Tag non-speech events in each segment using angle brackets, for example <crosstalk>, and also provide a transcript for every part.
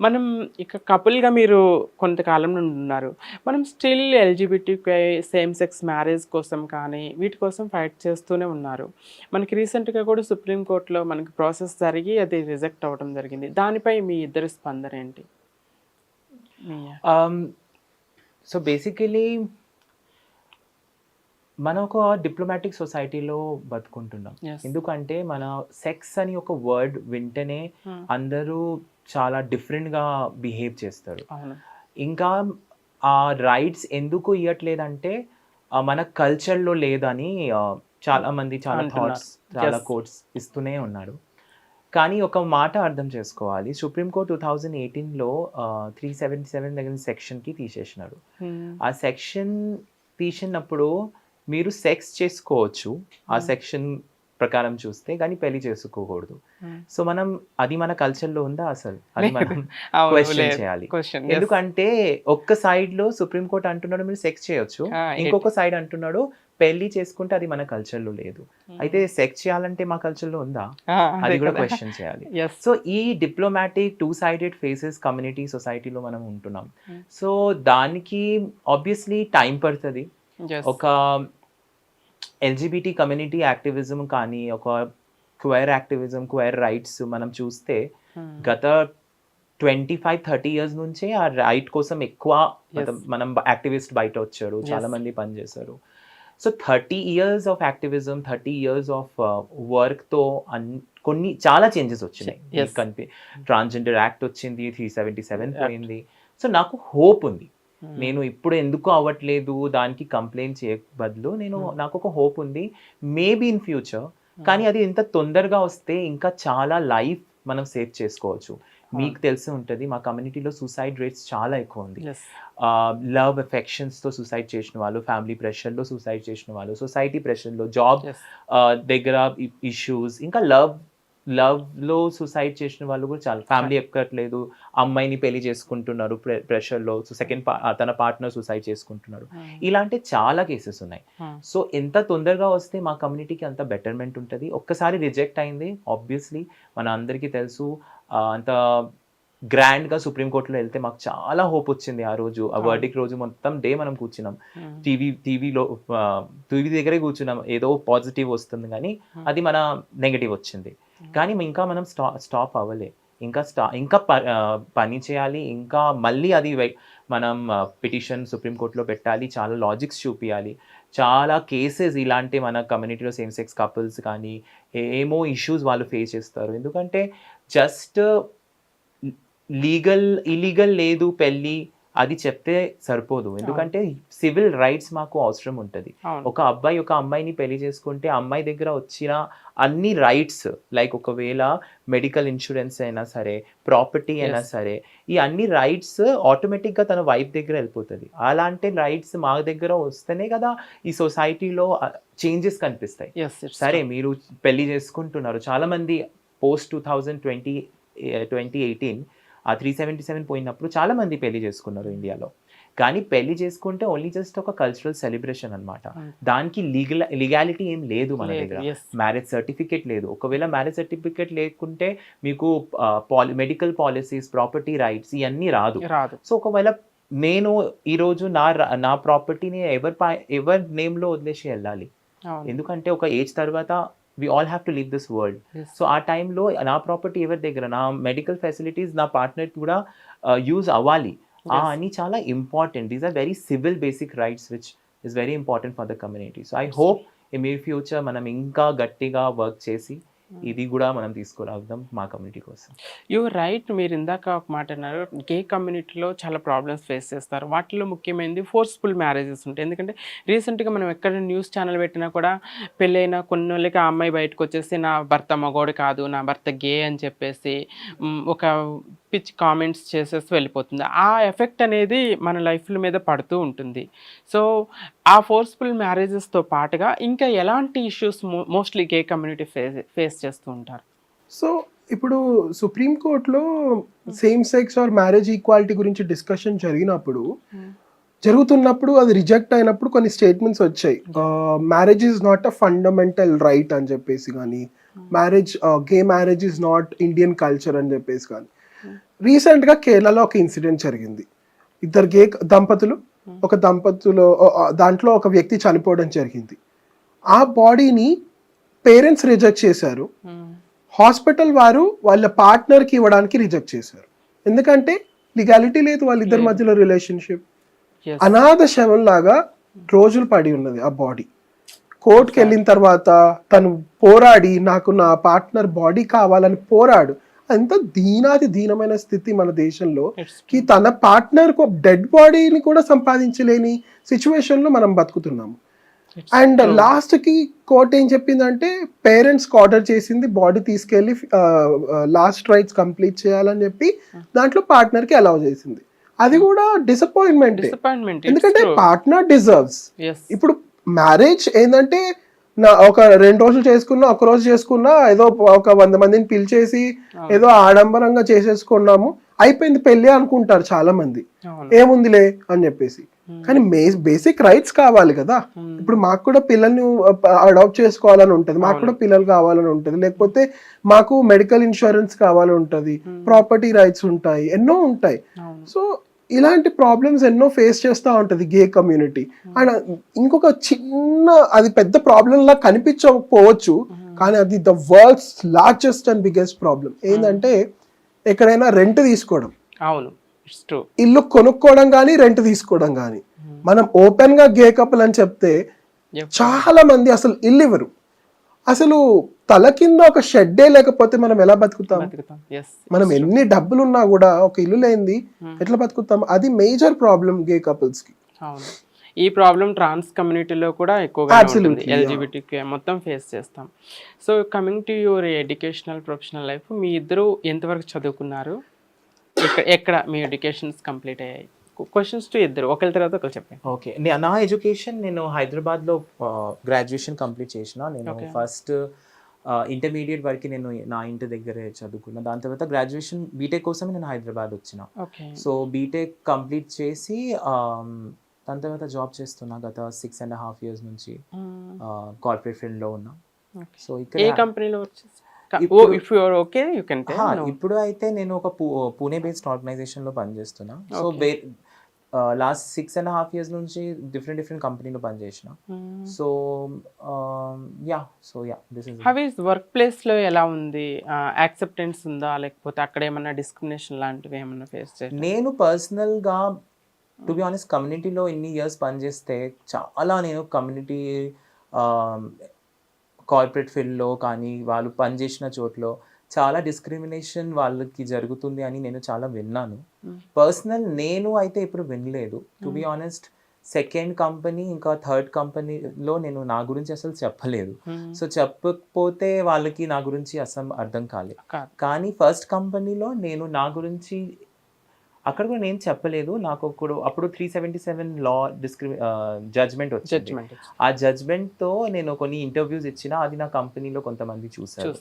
మనం ఇక కపుల్గా మీరు కొంతకాలం నుండి ఉన్నారు. మనం still LGBT same sex marriage కోసం కానీ వీటి కోసం ఫైట్ చేస్తూనే ఉన్నారు. మనకి రీసెంట్గా కూడా సుప్రీంకోర్టులో మనకి ప్రాసెస్ జరిగి అది రిజెక్ట్ అవ్వడం జరిగింది. దానిపై మీ ఇద్దరి స్పందన ఏంటి? సో బేసికలీ మనం ఒక డిప్లొమాటిక్ సొసైటీలో బతుకుంటున్నాం. ఎందుకంటే మన సెక్స్ అని ఒక వర్డ్ వింటేనే Hmm. అందరూ చాలా డిఫరెంట్గా బిహేవ్ చేస్తారు ఇంకా ఆ రైట్స్ ఎందుకు ఇవ్వట్లేదంటే మన కల్చర్లో లేదని చాలా మంది చాలా. థాట్స్ చాలా. కోట్స్ ఇస్తూనే ఉన్నాడు కానీ ఒక మాట అర్థం చేసుకోవాలి సుప్రీంకోర్టు టూ థౌజండ్ ఎయిటీన్లో త్రీ సెవెంటీ సెవెన్ దగ్గర సెక్షన్కి తీసేసినాడు Hmm. ఆ సెక్షన్ తీసినప్పుడు మీరు సెక్స్ చేసుకోవచ్చు ఆ Hmm. సెక్షన్ ప్రకారం చూస్తే కానీ పెళ్ళి చేసుకోకూడదు Hmm. సో మనం అది మన కల్చర్లో ఉందా అసలు అది మనం <laughs> క్వశ్చన్. చేయాలి. ఎందుకంటే ఒక్క సైడ్లో సుప్రీంకోర్టు అంటున్నాడు మీరు సెక్స్ చేయొచ్చు ఇంకొక సైడ్ అంటున్నాడు పెళ్ళి చేసుకుంటే అది మన కల్చర్లో లేదు Hmm. అయితే సెక్స్ చేయాలంటే మా కల్చర్లో ఉందా అది కూడా. క్వశ్చన్ చేయాలి. <laughs> సో ఈ diplomatic two sided faces community సొసైటీలో మనం ఉంటున్నాం Hmm. సో దానికి ఆబ్వియస్లీ టైం పడుతుంది. ఒక ఎల్జిబిటీ కమ్యూనిటీ యాక్టివిజం కానీ ఒక క్వైర్ యాక్టివిజం క్వైర్ రైట్స్ మనం చూస్తే Hmm. గత ట్వంటీ ఫైవ్ థర్టీ ఇయర్స్ నుంచే ఆ రైట్ కోసం ఎక్కువ మనం యాక్టివిస్ట్ బయట వచ్చారు చాలా. మంది పనిచేశారు so thirty years of activism thirty years of వర్క్తో అన్ కొన్ని చాలా చేంజెస్ వచ్చినాయి. కనిపి ట్రాన్స్జెండర్ యాక్ట్ వచ్చింది త్రీ సెవెంటీ సెవెన్. పోయింది సో నాకు హోప్ ఉంది. నేను ఇప్పుడు ఎందుకు అవ్వట్లేదు? దానికి కంప్లైంట్ చేయ బదులు నేను Hmm. నాకు ఒక హోప్ ఉంది మేబీ ఇన్ ఫ్యూచర్ కానీ అది ఇంత తొందరగా వస్తే ఇంకా చాలా లైఫ్ మనం సేవ్ చేసుకోవచ్చు. మీకు తెలిసి ఉంటుంది మా కమ్యూనిటీలో సూసైడ్ రేట్స్ చాలా ఎక్కువ ఉంది. లవ్ ఎఫెక్షన్స్తో సూసైడ్ చేసిన వాళ్ళు ఫ్యామిలీ ప్రెషర్లో సూసైడ్ చేసిన వాళ్ళు సొసైటీ ప్రెషర్లో జాబ్. దగ్గర ఇష్యూస్ ఇంకా లవ్ లవ్లో సూసైడ్ చేసిన వాళ్ళు కూడా చాలా ఫ్యామిలీ ఎక్కట్లేదు అమ్మాయిని పెళ్ళి చేసుకుంటున్నారు ప్రెషర్లో సో సెకండ్ తన పార్ట్నర్ సూసైడ్ చేసుకుంటున్నాడు Hmm. ఇలాంటి చాలా కేసెస్ ఉన్నాయి. సో ఎంత తొందరగా వస్తే మా కమ్యూనిటీకి అంత బెటర్మెంట్ ఉంటుంది ఒక్కసారి రిజెక్ట్ అయింది ఆబ్వియస్లీ మన అందరికీ తెలుసు అంత గ్రాండ్గా సుప్రీంకోర్టులో వెళ్తే మాకు చాలా హోప్ వచ్చింది ఆ రోజు ఆ. వర్డిక్ రోజు మొత్తం డే మనం కూర్చున్నాం. టీవీ టీవీలో టీవీ దగ్గరే కూర్చున్నాం ఏదో పాజిటివ్ వస్తుంది కానీ. అది మన నెగటివ్ వచ్చింది. కానీ ఇంకా మనం స్టా స్టాప్ అవ్వలే. ఇంకా స్టా ఇంకా ప- పని చేయాలి. ఇంకా మళ్ళీ అది మనం పిటిషన్ సుప్రీంకోర్టులో పెట్టాలి. చాలా లాజిక్స్ చూపించాలి చాలా కేసెస్ ఇలాంటి మన కమ్యూనిటీలో సేమ్ సెక్స్ కపుల్స్ కానీ ఏమో ఇష్యూస్ వాళ్ళు ఫేస్ చేస్తారు. ఎందుకంటే జస్ట్ లీగల్ ఇలీగల్ లేదు పెళ్ళి అది చెప్తే సరిపోదు ఎందుకంటే సివిల్ రైట్స్ మాకు అవసరం ఉంటుంది. ఒక అబ్బాయి ఒక అమ్మాయిని పెళ్ళి చేసుకుంటే అమ్మాయి దగ్గర వచ్చిన అన్ని రైట్స్ లైక్ ఒకవేళ మెడికల్ ఇన్సూరెన్స్ అయినా సరే ప్రాపర్టీ అయినా. సరే ఈ అన్ని రైట్స్ ఆటోమేటిక్గా తన వైఫ్ దగ్గర వెళ్ళిపోతుంది అలాంటి రైట్స్ మా దగ్గర వస్తేనే కదా ఈ సొసైటీలో చేంజెస్ కనిపిస్తాయి సరే. మీరు పెళ్ళి చేసుకుంటున్నారు చాలా మంది post two thousand twenty twenty eighteen ఆ త్రీ సెవెంటీ సెవెన్ పోయినప్పుడు చాలా మంది పెళ్ళి చేసుకున్నారు ఇండియాలో. కానీ పెళ్ళి చేసుకుంటే ఓన్లీ జస్ట్ ఒక కల్చరల్ సెలబ్రేషన్ అన్నమాట. Hmm. దానికి లీగల్ లీగాలిటీ ఏం లేదు మన దగ్గర. మ్యారేజ్ సర్టిఫికేట్ లేదు. ఒకవేళ మ్యారేజ్ సర్టిఫికేట్ లేకుంటే మీకు మెడికల్ పాలసీస్ ప్రాపర్టీ రైట్స్ ఇవన్నీ రాదు. సో ఒకవేళ నేను ఈరోజు నా నా ప్రాపర్టీని ఎవరి ఎవరి నేమ్లో వదిలేసి వెళ్ళాలి. ఎందుకంటే ఒక ఏజ్ తర్వాత we all have to live this world. So ఆ టైంలో నా ప్రాపర్టీ ఎవరి దగ్గర నా మెడికల్ ఫెసిలిటీస్ నా పార్ట్నర్ కూడా యూజ్ అవ్వాలి. అని చాలా important these are very civil basic rights which is very important for the community so I hope me future మనం ఇంకా గట్టిగా వర్క్ చేసి. ఇది కూడా మనం తీసుకురావద్దాం మా కమ్యూనిటీ కోసం. యూ రైట్ మీరు ఇందాక ఒక మాట అన్నారు గే కమ్యూనిటీలో చాలా ప్రాబ్లమ్స్ ఫేస్ చేస్తారు. వాటిలో ముఖ్యమైనది ఫోర్స్ఫుల్ మ్యారేజెస్ ఉంటాయి. ఎందుకంటే రీసెంట్గా మనం ఎక్కడ న్యూస్ ఛానల్ పెట్టినా కూడా పెళ్ళైన కొన్ని వాళ్ళకి ఆ అమ్మాయి బయటకు వచ్చేసి నా భర్త మగోడు కాదు నా భర్త గే అని చెప్పేసి ఒక పిచ్ కామెంట్స్ చేసేసి వెళ్ళిపోతుంది. ఆ ఎఫెక్ట్ అనేది మన లైఫ్ల మీద పడుతూ ఉంటుంది. సో ఆ ఫోర్స్ఫుల్ మ్యారేజెస్తో పాటుగా ఇంకా ఎలాంటి issues mostly gay community face face చేస్తూ ఉంటారు? సో ఇప్పుడు సుప్రీంకోర్టులో same sex or marriage equality గురించి డిస్కషన్ జరిగినప్పుడు జరుగుతున్నప్పుడు అది రిజెక్ట్ అయినప్పుడు కొన్ని స్టేట్మెంట్స్ వచ్చాయి. Marriage is not a fundamental right అని చెప్పేసి కానీ marriage gay marriage is not Indian culture అని చెప్పేసి కానీ. రీసెంట్గా కేరళలో ఒక ఇన్సిడెంట్ జరిగింది. ఇద్దరు గే దంపతులు ఒక దంపతులు దాంట్లో ఒక వ్యక్తి చనిపోవడం జరిగింది. ఆ బాడీని పేరెంట్స్ రిజెక్ట్ చేశారు. హాస్పిటల్ వారు వాళ్ళ పార్ట్నర్కి ఇవ్వడానికి రిజెక్ట్ చేశారు. ఎందుకంటే లీగాలిటీ లేదు వాళ్ళిద్దరి మధ్యలో రిలేషన్షిప్. అనాథ శవం లాగా రోజులు పడి ఉన్నది ఆ బాడీ. కోర్టుకి వెళ్ళిన తర్వాత తను పోరాడి నాకు నా పార్ట్నర్ బాడీ కావాలని పోరాడు. అంత దీనాది దీనమైన స్థితి మన దేశంలో కి తన పార్ట్నర్కు డెడ్ బాడీని కూడా సంపాదించలేని సిచ్యువేషన్లో మనం బతుకుతున్నాము. అండ్ లాస్ట్కి కోర్ట్ ఏం చెప్పిందంటే పేరెంట్స్ ఆర్డర్ చేసింది బాడీ తీసుకెళ్ళి లాస్ట్ రైట్స్ కంప్లీట్ చేయాలని చెప్పి దాంట్లో పార్ట్నర్కి అలౌ చేసింది. అది కూడా డిసప్పాయింట్మెంట్ ఎందుకంటే పార్ట్నర్ డిజర్వ్స్. ఇప్పుడు మ్యారేజ్ ఏంటంటే నా ఒక రెండు రోజులు చేసుకున్నా ఒక రోజు చేసుకున్నా ఏదో ఒక వంద మందిని పిలిచేసి ఏదో ఆడంబరంగా చేసేసుకున్నాము. అయిపోయింది పెళ్ళి అనుకుంటారు చాలా మంది ఏముందిలే అని చెప్పేసి. కానీ బేసిక్ రైట్స్ కావాలి కదా. ఇప్పుడు మాకు కూడా పిల్లల్ని అడాప్ట్ చేసుకోవాలని ఉంటది. మాకు కూడా పిల్లలు కావాలని ఉంటది. లేకపోతే మాకు మెడికల్ ఇన్సూరెన్స్ కావాలని ఉంటది. ప్రాపర్టీ రైట్స్ ఉంటాయి. ఎన్నో ఉంటాయి. సో ఇలాంటి ప్రాబ్లమ్స్ ఎన్నో ఫేస్ చేస్తూ ఉంటుంది గే కమ్యూనిటీ అండ్ ఇంకొక చిన్న అది పెద్ద ప్రాబ్లం లా కనిపించకపోవచ్చు కానీ అది the world's largest and biggest problem ఏంటంటే ఎక్కడైనా రెంట్ తీసుకోవడం. అవును ఇల్లు కొనుక్కోవడం కానీ రెంట్ తీసుకోవడం కానీ మనం ఓపెన్గా గే కపుల్ అని చెప్తే చాలా మంది అసలు ఇల్లు ఇవ్వరు. అసలు తల కింద ఒక షెడ్డే లేకపోతే మనం ఎలా బతుకుతాం? మనం ఎన్ని డబ్బులు ఉన్నా కూడా ఒక ఇల్లు లేనిది ఎట్లా బతుకుతాం? అది మేజర్ ప్రాబ్లం గే కపుల్స్కి. ఈ ప్రాబ్లం ట్రాన్స్ కమ్యూనిటీలో కూడా ఎక్కువగా ఉంటుంది. Absolutely, yeah. ఎల్జిబిటీ మొత్తం ఫేస్ చేస్తాం. So coming to your educational professional life మీ ఇద్దరు ఎంతవరకు చదువుకున్నారు? ఎక్కడ ఎక్కడ మీ ఎడ్యుకేషన్స్ కంప్లీట్ అయ్యాయి? క్వశ్చన్స్ టు ఇద్దరు ఒకరి తర్వాత ఒకరు చెప్పండి. ఓకే. నే- ఎడ్యుకేషన్ నేను హైదరాబాద్లో గ్రాడ్యుయేషన్ కంప్లీట్ చేసిన. నేను. ఫస్ట్ ఇంటర్మీడియట్ వరకు నేను నా ఇంటి దగ్గరే చదువుకున్నా. దాని తర్వాత గ్రాడ్యుయేషన్ బీటెక్ కోసం నేను హైదరాబాద్ వచ్చిన. సో బీటెక్ కంప్లీట్ చేసి దాని తర్వాత జాబ్ చేస్తున్నా గత సిక్స్ అండ్ హాఫ్ ఇయర్స్ నుంచి. కార్పొరేట్ ఫీల్డ్లో ఉన్నా. సో ఏ ఇక్కడ కంపెనీలో ఇప్పుడు- అయితే నేను ఒక పూణే బేస్డ్ ఆర్గనైజేషన్లో పనిచేస్తున్నా. So last six and half years నుంచి డిఫరెంట్ డిఫరెంట్ కంపెనీలో పనిచేసిన. So yeah so yeah this is how is work ప్లేస్లో ఎలా ఉంది? యాక్సెప్టెన్స్ ఉందా? లేకపోతే అక్కడ ఏమన్నా డిస్క్రిమినేషన్ లాంటివి ఏమన్నా ఫేస్ చేయాలి నేను పర్సనల్గా టు బి ఆనెస్ట్ కమ్యూనిటీలో ఇన్ని ఇయర్స్ పనిచేస్తే చాలా నేను కమ్యూనిటీ కార్పొరేట్ ఫీల్డ్లో కానీ వాళ్ళు పనిచేసిన చోట్లో చాలా డిస్క్రిమినేషన్ వాళ్ళకి జరుగుతుంది అని నేను చాలా విన్నాను. పర్సనల్ నేను అయితే ఇప్పుడు వినలేదు. To be honest second company ఇంకా థర్డ్ కంపెనీలో నేను నా గురించి అసలు చెప్పలేదు. సో చెప్పకపోతే వాళ్ళకి నా గురించి అసలు అర్థం కాలేదు కానీ ఫస్ట్ కంపెనీలో నేను నా గురించి అక్కడ కూడా నేను చెప్పలేదు. నాకు అప్పుడు అప్పుడు త్రీ సెవెంటీ సెవెన్ లా డిస్క్రి జడ్జ్మెంట్ వచ్చింది. జడ్జ్మెంట్ ఆ జడ్జ్మెంట్తో నేను కొన్ని ఇంటర్వ్యూస్ ఇచ్చిన అది నా కంపెనీలో కొంతమంది చూసారు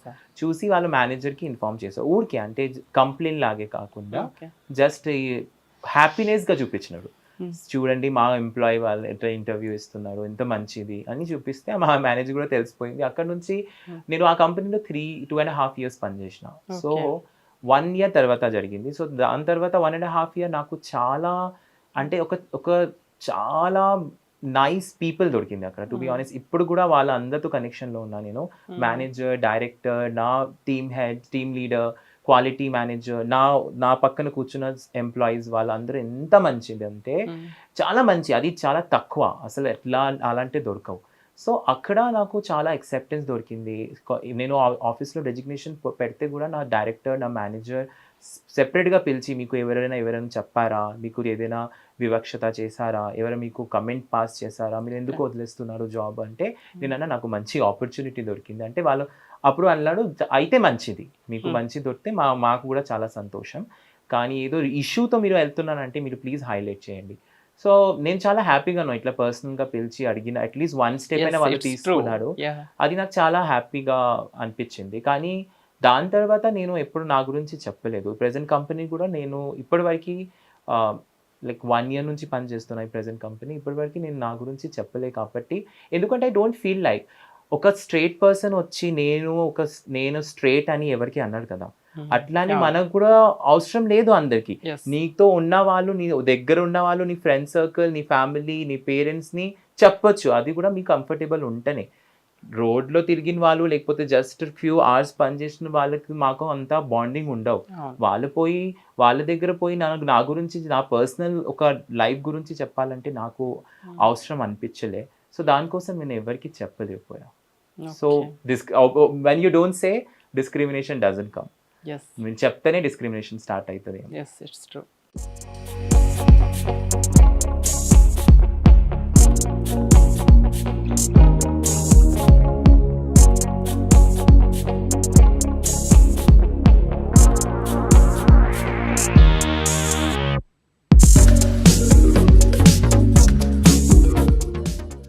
చూసి వాళ్ళ మేనేజర్కి ఇన్ఫార్మ్ చేశారు ఊరికే అంటే కంప్లైంట్ లాగే కాకుండా జస్ట్ హ్యాపీనెస్గా చూపించినాడు. Hmm. చూడండి మా ఎంప్లాయీ వాళ్ళు ఎట్లా ఇంటర్వ్యూ ఇస్తున్నారు ఎంత మంచిది అని చూపిస్తే మా మేనేజర్ కూడా తెలిసిపోయింది. అక్కడ నుంచి Hmm. నేను ఆ కంపెనీలో three two and half years పనిచేసిన. సో. వన్ ఇయర్ తర్వాత జరిగింది. సో దాని తర్వాత వన్ అండ్ హాఫ్ ఇయర్ నాకు చాలా అంటే ఒక ఒక చాలా నైస్ పీపుల్ దొరికింది అక్కడ. To be Hmm. ఆనెస్ట్ ఇప్పుడు కూడా వాళ్ళ అందరితో కనెక్షన్లో ఉన్నా నేను. మేనేజర్ డైరెక్టర్ నా team head team leader quality manager నా నా పక్కన కూర్చున్న ఎంప్లాయీస్ వాళ్ళందరూ ఎంత మంచిది అంటే చాలా మంచి అది చాలా తక్కువ. అసలు ఎట్లా అలాంటి దొరకవు. సో అక్కడ నాకు చాలా ఎక్సెప్టెన్స్ దొరికింది. నేను ఆఫీస్లో డెజిగ్నేషన్ పెడితే కూడా నా డైరెక్టర్ నా మేనేజర్ సెపరేట్గా పిలిచి మీకు ఎవరైనా ఎవరైనా చెప్పారా? మీకు ఏదైనా వివక్షత చేశారా? ఎవరైనా మీకు కమెంట్ పాస్ చేశారా? మీరు ఎందుకు వదిలేస్తున్నారు జాబ్ అంటే నేనన్నా నాకు మంచి ఆపర్చునిటీ దొరికింది. అంటే వాళ్ళు అప్పుడు అన్నాడు "జ- అయితే మంచిది. మీకు Hmm. మంచి దొరికితే మా మాకు కూడా చాలా సంతోషం. కానీ ఏదో ఇష్యూతో మీరు వెళ్తున్నారంటే మీరు ప్లీజ్ హైలైట్ చేయండి. సో నేను చాలా హ్యాపీగా ఉన్నాను ఇట్లా పర్సనల్గా పిలిచి అడిగిన అట్లీస్ట్ వన్ స్టెప్ అయినా వాళ్ళు తీసుకున్నారు. అది నాకు చాలా హ్యాపీగా అనిపించింది. కానీ దాని తర్వాత నేను ఎప్పుడు నా గురించి చెప్పలేదు. ప్రజెంట్ కంపెనీ కూడా నేను ఇప్పటివరకు లైక్ వన్ ఇయర్ నుంచి పని చేస్తున్నా ఈ ప్రజెంట్ కంపెనీ ఇప్పటివరకు నేను నా గురించి చెప్పలే కాబట్టి ఎందుకంటే ఐ డోంట్ ఫీల్ లైక్ ఒక స్ట్రేట్ పర్సన్ వచ్చి నేను ఒక నేను స్ట్రేట్ అని ఎవరికి అన్నాడు కదా అట్లానే. మనకు కూడా అవసరం లేదు అందరికి. నీతో ఉన్న వాళ్ళు నీ దగ్గర ఉన్న వాళ్ళు నీ ఫ్రెండ్ సర్కిల్ నీ ఫ్యామిలీ నీ పేరెంట్స్ని చెప్పొచ్చు అది కూడా మీకు కంఫర్టబుల్ ఉంటేనే రోడ్లో తిరిగిన వాళ్ళు లేకపోతే జస్ట్ ఫ్యూ అవర్స్ పనిచేసిన వాళ్ళకి మాకు అంత బాండింగ్ ఉండవు. వాళ్ళు పోయి వాళ్ళ దగ్గర పోయి నాకు నా గురించి నా పర్సనల్ ఒక లైఫ్ గురించి చెప్పాలంటే నాకు. అవసరం అనిపించలే సో దానికోసం నేను ఎవరికి చెప్పలేకపోయా So Okay. This when you don't say discrimination doesn't come Yes. మీరు చెప్తేనే డిస్క్రిమినేషన్ స్టార్ట్ అవుతుంది Yes, it's true.